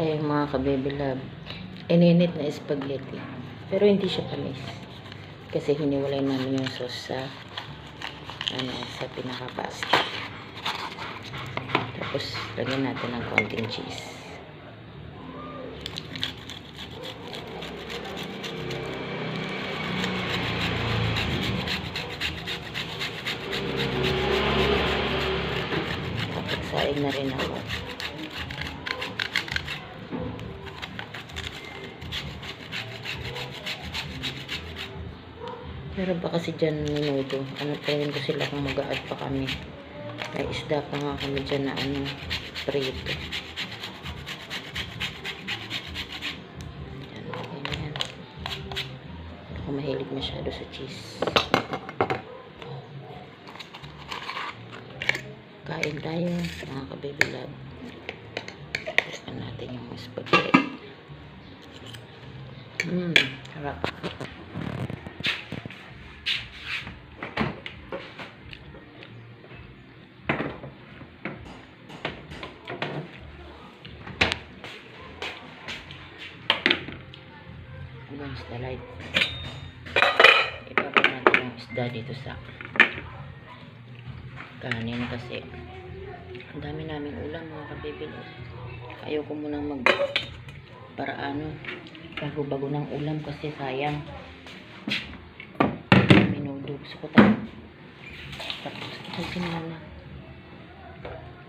aking mga ka-baby love, ininit na spaghetti. Pero hindi siya panis. Kasi hiniwalay namin yung sauce sa ano, sa pinaka-pasta. Tapos, lagyan natin ng konting cheese. Kapagsain na rin ako. Pero ba kasi dyan minuto? Ano tayo ko sila kung mag-add pa kami. May isda pa nga kami dyan na ano, prito. Yan, lagyan na yan. Ako mahilig masyado sa cheese. Kain tayo, mga ka-baby love. Tikman natin yung spaghetti. Mmm, harap. Hanggang isda light. Ipapag natin yung isda dito sa kanin kasi ang dami naming ulam mga kabibig. Ayaw ko munang mag para ano bago-bago ng ulam kasi sayang. Minudo. Gusto ko tayo. Tapos ito si nana.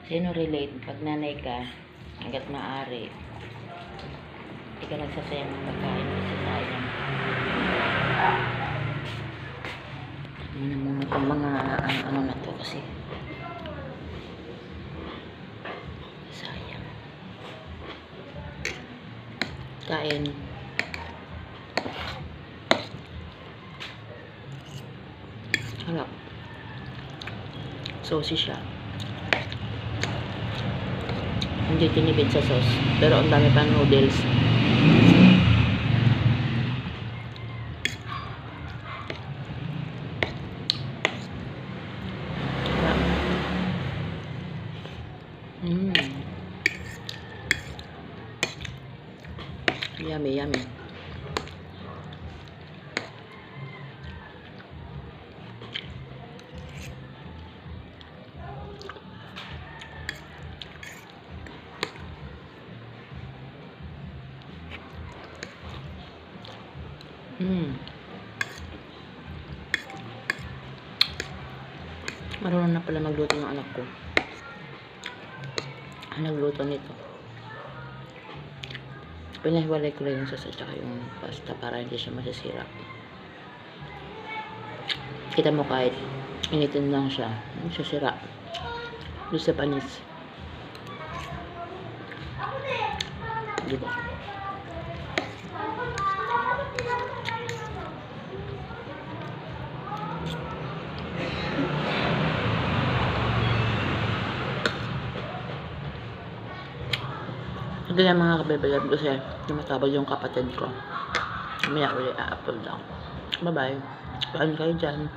Sino relate? Pag nanay ka, hanggat maaari, hindi ka nagsasayang ng pagkain kasi sayang. Ano muna itong mga ano, ano na to kasi sayang. Kain. Harap. Saucy siya. Hindi tinipid sa sauce. Pero ang dami pang noodles. Harap. Mm. Yummy, yummy. Mm. Marunong na pala magluto ng anak ko. Ang nagluto nito. Pinahiwalay ko lang yung sauce at saka yung pasta para hindi siya masisira. Kita mo kahit initin lang siya, hindi siya sira. Doon sa panis. Diba? Hindi lang mga kabebelan kasi tumatabag yung kapatid ko. Mamaya uli a-upload ako. Bye-bye. Kain kayo dyan.